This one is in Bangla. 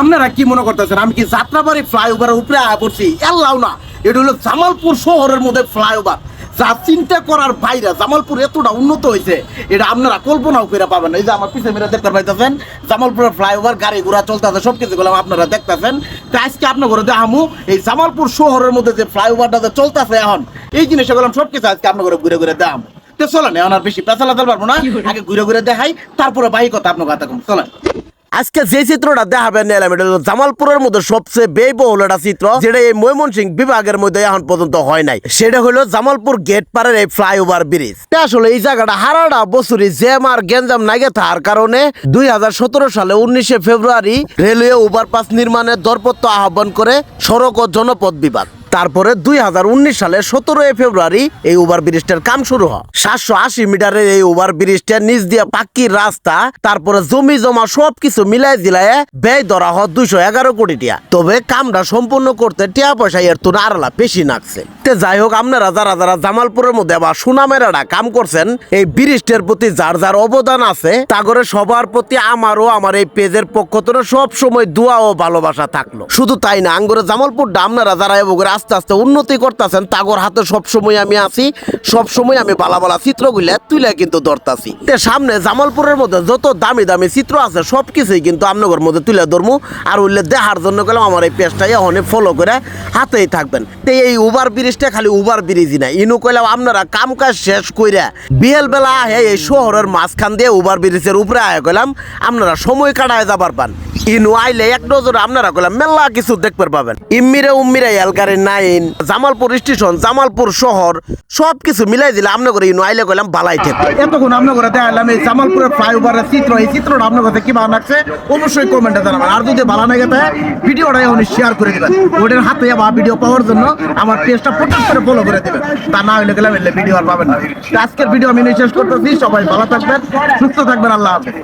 আপনারা কি মনে করতেছেন? আমি কি যাত্রাবাড়ি ফ্লাইওভারের উপরে আয়া পড়ছি? এল্লাও না। এটা হলো জামালপুর শহরের মধ্যে ফ্লাইওভার। যা চিন্তা করার বাইরে জামালপুর এতটা উন্নত হয়েছে এটা আপনারা কল্পনাও করে পাবেন এই যে আমার পিছনে মেরে দেখতে পাইতেছেন জামালপুরের ফ্লাইওভার গাড়ি ঘোড়া চলতেছে সব কিছু গুলো আপনারা দেখতেছেন। তো আজকে আপনার ঘরে দেখামু এই জামালপুর শহরের মধ্যে যে ফ্লাইওভারটা যে চলতেছে এখন এই জিনিসগুলো সব কিছু আজকে আপনার ঘরে ঘুরে ঘুরে দেখামু তো চলেন এখন আর বেশি পেঁচা লাগাতে পারব না। আগে ঘুরে ঘুরে দেখাই তারপরে বাহি কথা আপনার কথা কম। চলেন। আজকে যে চিত্রটা দেখাবেন এলাম, এটা জামালপুরের মধ্যে সবচেয়ে ব্যয়বহুল একটা চিত্র, যেটা এই ময়মনসিং বিভাগের মধ্যে এখন পর্যন্ত হয় নাই। সেটা হলো জামালপুর গেট পারের এই ফ্লাইওভার ব্রিজ আসলে এই জায়গাটা হারাটা বছরই জ্যাম আর গেঞ্জাম নাগে থাকার কারণে দুই হাজার সতেরো সালে উনিশে ফেব্রুয়ারি রেলওয়ে ওভারপাস নির্মাণের দরপত্র আহ্বান করে সড়ক ও জনপথ বিভাগ। তারপরে দুই হাজার উনিশ সালে সতেরোই ফেব্রুয়ারি এই ওভার ব্রিজটার কাম শুরু হয়। সাতশো আশি মিটারের এই ওভার ব্রিজটার নিচ দিয়ে পাক্কির রাস্তা, তারপরে জমি জমা সবকিছু মিলাই দিলায় ব্যয় ধরা হয় দুইশো এগারো কোটি টিয়া তবে কামটা সম্পূর্ণ করতে টিয়া পয়সা এর তো আরলা বেশি নাকছে। তে যাই হোক, আপনারা যারা যারা জামালপুরের মধ্যে বা সুনামেরাটা কাম করছেন, এই ব্রিজটার প্রতি যার যার অবদান আছে তাগরে সবার প্রতি আমারও আমার এই পেজের পক্ষ থেকে সব সময় দোয়া ও ভালোবাসা থাকল। শুধু তাই না, আঙ্গুরে জামালপুরটা আপনারা যারা এবার আস্তে আস্তে উন্নতি করতেছেন, তাগর হাতে সব সময় আমি আছি সব সময় আমি বালা বালা চিত্রগুলা তুলে কিন্তু ধরতাছি। তে সামনে জামালপুরের মধ্যে যত দামি দামি চিত্র আছে সব কিছুই কিন্তু আপনাদের মধ্যে তুলে ধরমু। আর উল্লে দেখার জন্য গেলাম আমার এই পেজটাই অনেক ফলো করে হাতেই থাকবেন। তে এই উবার ব্রিজটা খালি উবার ব্রিজই না ইনু কইলাম, আপনারা কাম কাজ শেষ কইরা বিয়েল বেলা আহে এই শহরের মাঝখান দিয়ে উবার ব্রিজের উপরে আয় কইলাম, আপনারা সময় কাটায় যাবার পান। ইনু আইলে এক নজরে আপনারা কইলাম, মেলা কিছু দেখতে পাবেন। ইম্মিরে উম্মিরে নাইন, জামালপুর স্টেশন, জামালপুর শহর সব কিছু মিলাই দিলে আপনার ইনু আইলে কইলাম বালাই ঠেক এতক্ষণ আপনার দেখালাম এই জামালপুরের ফ্লাইওভারের চিত্র, এই চিত্রটা আপনার কাছে কি ভালো লাগছে, অবশ্যই কমেন্টে জানাবেন। আর যদি ভালো লাগে থাকে ভিডিওটা এখন শেয়ার করে দিবেন। ওটার হাতে বা ভিডিও পাওয়ার জন্য আমার পেজটা প্রচার করে ফলো করে দিবেন। তা না হলে গেলাম এলে ভিডিও আর পাবেন না। আজকের ভিডিও আমি শেষ করতেছি। সবাই ভালো থাকবেন, সুস্থ থাকবেন, আল্লাহ হাফেজ।